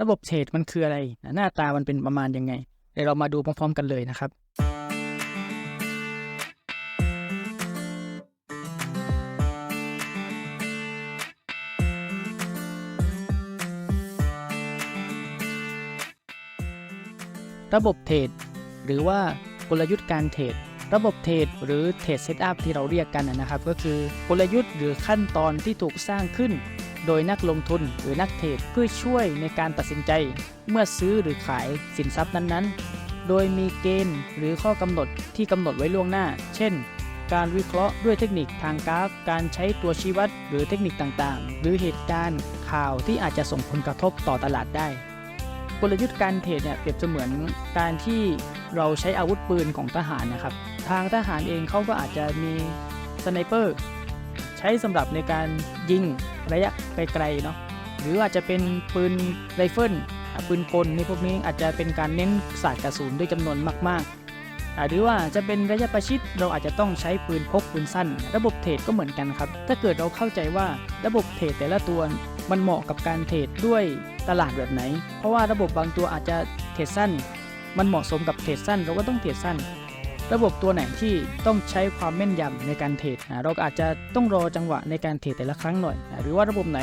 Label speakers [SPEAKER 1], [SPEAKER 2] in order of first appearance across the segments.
[SPEAKER 1] ระบบเทรดมันคืออะไร หน้าตามันเป็นประมาณยังไง เดี๋ยวเรามาดูพร้อมๆกันเลยนะครับ ระบบเทรดหรือว่ากลยุทธ์การเทรดระบบเทรดหรือเทรดเซตอัพที่เราเรียกกันนะครับ ก็คือกลยุทธ์หรือขั้นตอนที่ถูกสร้างขึ้น โดยนักลงทุนหรือนักเทรดเพื่อช่วยในการตัดสินใจ เมื่อซื้อหรือขายสินทรัพย์นั้นๆ โดยมีเกณฑ์หรือข้อกำหนดที่กำหนดไว้ล่วงหน้า เช่น การวิเคราะห์ด้วยเทคนิคทางกราฟ การใช้ตัวชี้วัดหรือเทคนิคต่างๆ หรือเหตุการณ์ข่าวที่อาจจะส่งผลกระทบต่อตลาดได้กลยุทธ์การเทรดเนี่ยเปรียบเสมือนการที่เราใช้อาวุธปืนของทหารนะครับ ทางทหารเองเขาก็อาจจะมีสไนเปอร์ ช้สำหรับในการยิงระยะไกลๆเนาะหรืออาจจะเป็นปืนไรเฟิลปืนกลในพวกนี้อาจจะเป็นการเน้นสาดกระสุนด้วยจำนวนมากๆ หรือว่าจะเป็นระยะประชิดเราอาจจะต้องใช้ปืนพกปืนสั้น ระบบเทรดก็เหมือนกันครับ ถ้าเกิดเราเข้าใจว่าระบบเทรดแต่ละตัวมันเหมาะกับการเทรดด้วยตลาดแบบไหน เพราะว่าระบบบางตัวอาจจะเทรดสั้น มันเหมาะสมกับเทรดสั้น เราก็ต้องเทรดสั้น ระบบตัวไหนที่ต้องใช้ความแม่นยำในการเทรดอะเราอาจจะต้องรอจังหวะในการเทรดแต่ละครั้งหน่อยอะหรือว่าระบบไหน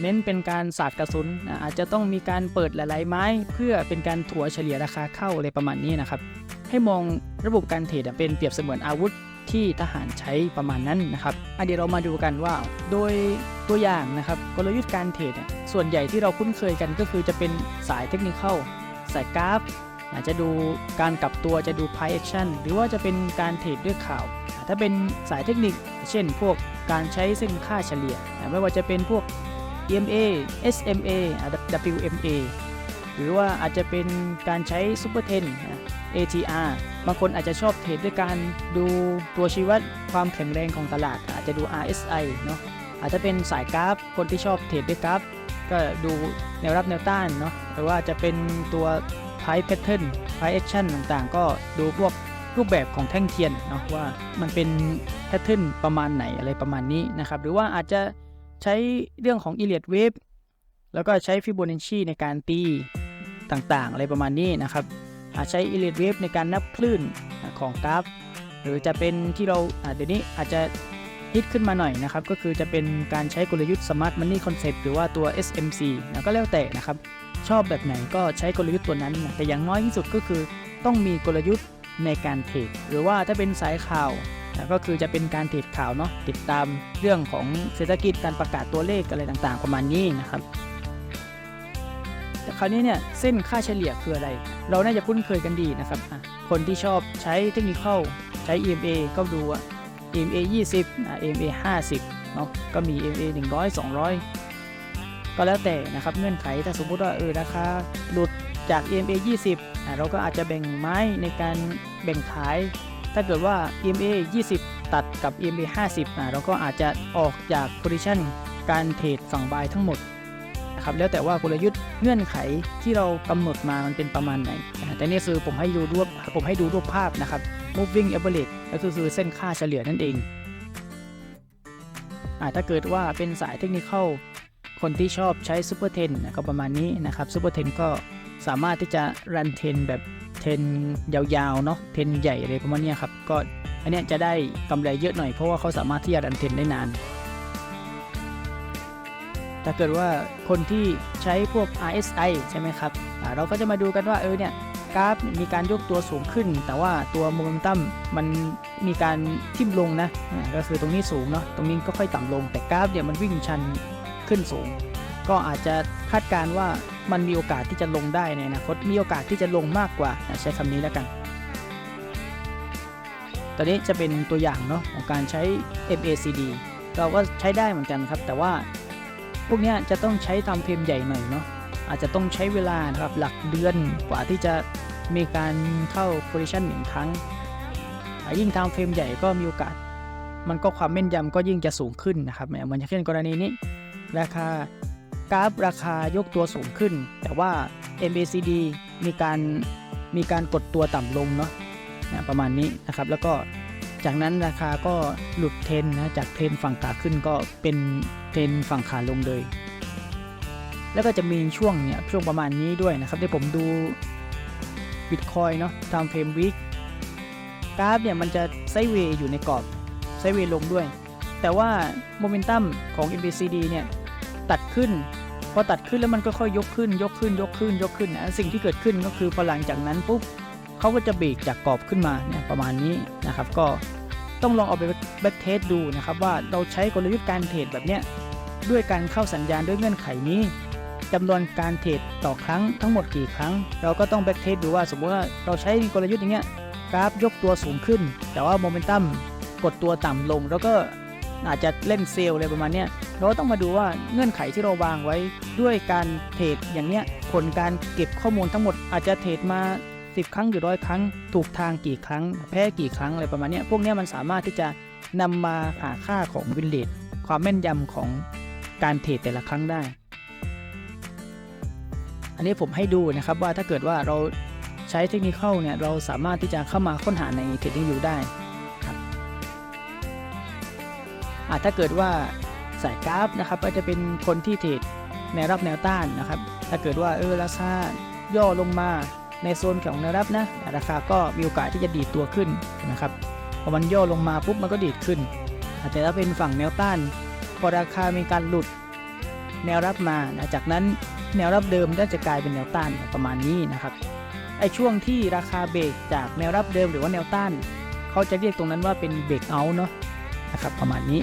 [SPEAKER 1] เน้นเป็นการสาดกระสุนอะอาจจะต้องมีการเปิดหลาย ๆ ไม้ เพื่อเป็นการถัวเฉลี่ยราคาเข้าอะไรประมาณนี้นะครับ ให้มองระบบการเทรดเป็นเปรียบเสมือนอาวุธที่ทหารใช้ประมาณนั้นนะครับอะเดี๋ยวเรามาดูกันว่า โดยตัวอย่างนะครับกลยุทธ์การเทรดส่วนใหญ่ที่เราคุ้นเคยกันก็คือจะเป็นสายเทคนิคเข้าสายกราฟ อาจจะดูการกลับตัวจะดู price action หรือว่าจะเป็นการเทรดด้วยข่าว ถ้าเป็นสายเทคนิค เช่นพวกการใช้เส้นค่าเฉลี่ย ไม่ว่าจะเป็นพวก EMA SMA WMA หรือว่าอาจจะเป็นการใช้ Super 10อะ ATR บางคนอาจจะชอบเทรดด้วยการดูตัวชี้วัดความแข็งแรงของตลาด อาจจะดู RSI เนาะอาจจะเป็นสายกราฟ คนที่ชอบเทรดด้วยกราฟ ก็ดูแนวรับแนวต้านเนาะหรือว่าจะเป็นตัว price pattern price action ต่างๆ ก็ดูพวกรูปแบบของแท่งเทียนเนาะว่ามันเป็น pattern ประมาณไหนอะไรประมาณนี้นะครับ หรือว่าอาจจะใช้เรื่องของ Elliott wave แล้วก็ใช้ Fibonacci ในการตีต่างๆ อะไรประมาณนี้นะครับอาจใช้ Elliott wave ในการนับคลื่นของกราฟ หรือจะเป็นที่เราเดี๋ยวนี้อาจจะฮิตขึ้นมาหน่อยนะครับ ก็คือจะเป็นการใช้กลยุทธ์ Smart Money Concept หรือว่าตัว SMC นะก็แล้วแต่นะครับ ชอบแบบไหนก็ใช้กลยุทธ์ตัวนั้นนะแต่อย่างน้อยที่สุดก็คือ ต้องมีกลยุทธ์ในการเทรดหรือว่าถ้าเป็นสายข่าวก็คือจะเป็นการเทรดข่าวเนาะติดตามเรื่องของเศรษฐกิจการประกาศตัวเลขอะไรต่างๆ ประมาณนี้นะครับ แต่คราวนี้เนี่ยเส้นค่าเฉลี่ยคืออะไร เราน่าจะคุ้นเคยกันดีนะครับ คนที่ชอบใช้เทคนิคเข้าใช้ EMA ก็ดูว่า EMA 20อะ EMA 50เนาะก็มี EMA 100 200 ก็แล้วแต่นะครับเงื่อนไขถ้าสมมุติว่าเออราคาหลุดจาก EMA 20อะเราก็อาจจะแบ่งไม้ในการแบ่งขาย ถ้าเกิดว่า EMA 20 ตัดกับ EMA 50อะเราก็อาจจะออกจาก position การเทรดฝั่งบายทั้งหมดนะครับแล้วแต่ว่ากลยุทธ์เงื่อนไขที่เรากำหนดมามันเป็นประมาณไหน แต่นี่คือผมให้ดูรูปผมให้ดูรูปภาพนะครับ moving average ก็คือคือเส้นค่าเฉลี่ยนั่นเองอถ้าเกิดว่าเป็นสายเทคนิคเข้า คนที่ชอบใช้ Super 10นะก็ประมาณนี้นะครับ Super 10ก็สามารถที่จะรันเทนแบบเทนยาวๆเนาะเทนใหญ่อะไรประมาณนี้ครับก็อันนี้จะได้กำไรเยอะหน่อยเพราะว่าเขาสามารถที่จะรันเทนได้นาน ถ้าเกิดว่าคนที่ใช้พวก RSI ใช่ไหมครับเราก็จะมาดูกันว่าเออเนี่ยกราฟมีการยกตัวสูงขึ้น แต่ว่าตัวโมเมนตัมมันมีการทิ่มลงนะก็คือตรงนี้สูงเนาะตรงนี้ก็ค่อยต่ำลงแต่กราฟเนี่ยมันวิ่งชัน ขึ้นสูง ก็อาจจะคาดการณ์ว่ามันมีโอกาสที่จะลงได้ในอนาคตมีโอกาสที่จะลงมากกว่าใช้คำนี้แล้วกันตอนนี้จะเป็นตัวอย่างเนาะของการใช้ MACD เราก็ใช้ได้เหมือนกันครับ แต่ว่าพวกนี้จะต้องใช้ทำเฟรมใหญ่หน่อยเนาะอาจจะต้องใช้เวลานะครับหลักเดือนกว่าที่จะมีการเข้า position หนึ่งครั้ง ยิ่งทำเฟรมใหญ่ก็มีโอกาส มันก็ความแม่นยำก็ยิ่งจะสูงขึ้นนะครับเหมือนอย่างเช่นกรณีนี้ ราคากราฟราคายกตัวสูงขึ้น แต่ว่า MACD มีการมีการกดตัวต่ำลงเนาะนะประมาณนี้นะครับ แล้วก็จากนั้นราคาก็หลุดเทรนนะจากเทรนฝั่งขาขึ้นก็เป็นเทรนฝั่งขาลงเลย แล้วก็จะมีช่วงเนี่ยช่วงประมาณนี้ด้วยนะครับที่ผมดูบิตคอยเนาะตามเฟรมวิกกราฟเนี่ยมันจะไซเวย์อยู่ในกรอบไซเวย์ลงด้วย แต่ว่าโมเมนตัมของ MACD เนี่ย ขึ้น พอตัดขึ้นแล้วมันก็ค่อยยกขึ้น ยกขึ้น ยกขึ้น ยกขึ้นนะสิ่งที่เกิดขึ้นก็คือพอหลังจากนั้นปุ๊บเขาก็จะเบรกจากกรอบขึ้นมาเนี่ยประมาณนี้นะครับ ก็ต้องลองเอาไปแบ็กเทสดูนะครับว่าเราใช้กลยุทธ์การเทรดแบบเนี้ยด้วยการเข้าสัญญาณด้วยเงื่อนไขนี้จำนวนการเทรดต่อครั้งทั้งหมดกี่ครั้ง เราก็ต้องแบ็กเทสดูว่าสมมติว่าเราใช้กลยุทธ์อย่างเงี้ยกราฟยกตัวสูงขึ้น แต่ว่าโมเมนตัมกดตัวต่ำลงแล้วก็ อาจจะเล่นเซลล์อะไรประมาณนี้เราต้องมาดูว่าเงื่อนไขที่เราวางไว้ด้วยการเทรดอย่างเนี้ยผลการเก็บข้อมูลทั้งหมดอาจจะเทรดมา 10 ครั้งหรือร้อยครั้ง ถูกทางกี่ครั้ง แพ้กี่ครั้งอะไรประมาณนี้พวกนี้มันสามารถที่จะนำมาหาค่าของวินเลทความแม่นยำของการเทรดแต่ละครั้งได้ อันนี้ผมให้ดูนะครับว่าถ้าเกิดว่าเราใช้เทคนิคเข้าเนี่ยเราสามารถที่จะเข้ามาค้นหาใน TradingView ได้ ถ้าเกิดว่าสายกราฟนะครับก็จะเป็นคนที่เทรดแนวรับแนวต้านนะครับ ถ้าเกิดว่าเออราคาย่อลงมาในโซนของแนวรับนะราคาก็มีโอกาสที่จะดีดตัวขึ้นนะครับพอมันย่อลงมาปุ๊บมันก็ดีดขึ้น แต่ถ้าเป็นฝั่งแนวต้าน พอราคามีการหลุดแนวรับมานะจากนั้นแนวรับเดิมก็จะกลายเป็นแนวต้านประมาณนี้นะครับไอช่วงที่ราคาเบรกจากแนวรับเดิมหรือว่าแนวต้าน เขาจะเรียกตรงนั้นว่าเป็นเบรกเอาท์เนาะนะครับประมาณนี้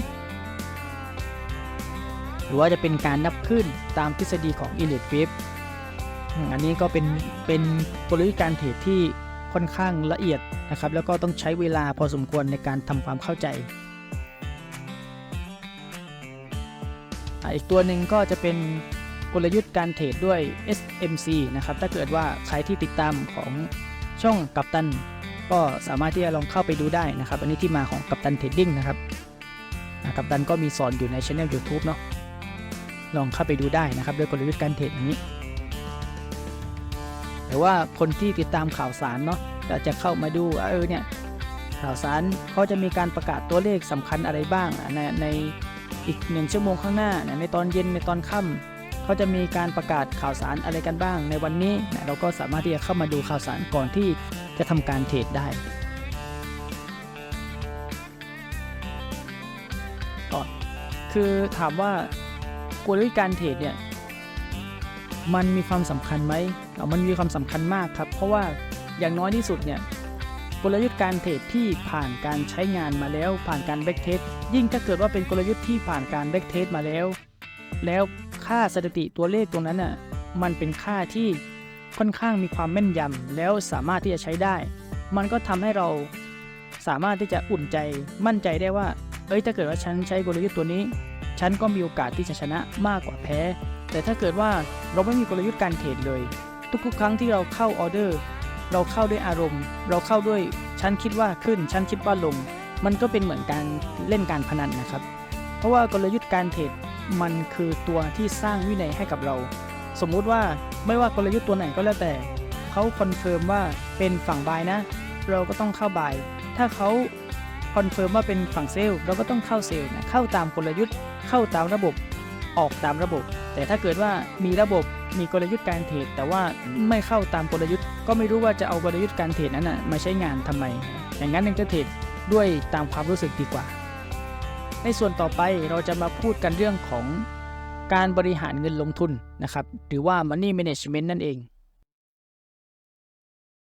[SPEAKER 1] รือว่าจะเป็นการนับขึ้นตามทฤษฎีของ e l i t e Wave อืมอันนี้ก็เป็นเป็นกลยุทธ์การเทรดที่ค่อนข้างละเอียดนะครับ แล้วก็ต้องใช้เวลาพอสมควรในการทำความเข้าใจอีกตัวหนึ่งก็จะเป็นกลยุทธ์การเทรดด้วย SMC นะครับ ถ้าเกิดว่าใครที่ติดตามของช่องกัปตัน ก็สามารถที่จะลองเข้าไปดูได้นะครับ อันนี้ที่มาของกัปตันเทรดดิ้งนะครับกัปตันก็มีสอนอยู่ในช anel YouTube เนาะ ลองเข้าไปดูได้นะครับด้วยกลยุทธ์การเทรดอย่างนี้หรือว่าคนที่ติดตามข่าวสารเนาะก็จะเข้ามาดูเออเนี่ยข่าวสารเขาจะมีการประกาศตัวเลขสำคัญอะไรบ้างในในอีกหนึ่งชั่วโมงข้างหน้าในตอนเย็นในตอนค่ำเขาจะมีการประกาศข่าวสารอะไรกันบ้าง ในวันนี้เราก็สามารถที่จะเข้ามาดูข่าวสารก่อนที่จะทำการเทรดได้ก็คือถามว่า กลยุทธ์การเทรดเนี่ยมันมีความสำคัญไหมเอามันมีความสำคัญมากครับ เพราะว่าอย่างน้อยที่สุดเนี่ยกลยุทธ์การเทรดที่ผ่านการใช้งานมาแล้ว ผ่านการแบ็กเทสยิ่งถ้าเกิดว่าเป็นกลยุทธ์ที่ผ่านการแบ็กเทสมาแล้ว แล้วค่าสถิติตัวเลขตรงนั้นน่ะมันเป็นค่าที่ค่อนข้างมีความแม่นยำแล้วสามารถที่จะใช้ได้ มันก็ทำให้เราสามารถที่จะอุ่นใจมั่นใจได้ว่าเอ้ยถ้าเกิดว่าฉันใช้กลยุทธ์ตัวนี้ ฉันก็มีโอกาสที่จะชนะมากกว่าแพ้ แต่ถ้าเกิดว่าเราไม่มีกลยุทธ์การเทรดเลย ทุกๆ ครั้งที่เราเข้าออเดอร์ เราเข้าด้วยอารมณ์ เราเข้าด้วยฉันคิดว่าขึ้น ฉันคิดว่าลง มันก็เป็นเหมือนการเล่นการพนันนะครับ เพราะว่ากลยุทธ์การเทรดมันคือตัวที่สร้างวินัยให้กับเรา สมมุติว่าไม่ว่ากลยุทธ์ตัวไหนก็แล้วแต่เขาคอนเฟิร์มว่าเป็นฝั่งบายนะ เราก็ต้องเข้าบาย ถ้าเขา คอนเฟิร์มว่าเป็นฝั่งเซลล์เราก็ต้องเข้าเซลล์นะเข้าตามกลยุทธ์ เข้าตามระบบออกตามระบบ แต่ถ้าเกิดว่ามีระบบมีกลยุทธ์การเทรดแต่ว่าไม่เข้าตามกลยุทธ์ ก็ไม่รู้ว่าจะเอากลยุทธ์การเทรดนั้นนะมาใช้งานทำไม อย่างนั้นเองก็เทรดด้วยตามความรู้สึกดีกว่า ในส่วนต่อไปเราจะมาพูดกันเรื่องของการบริหารเงินลงทุนนะครับหรือว่า money management นั่นเอง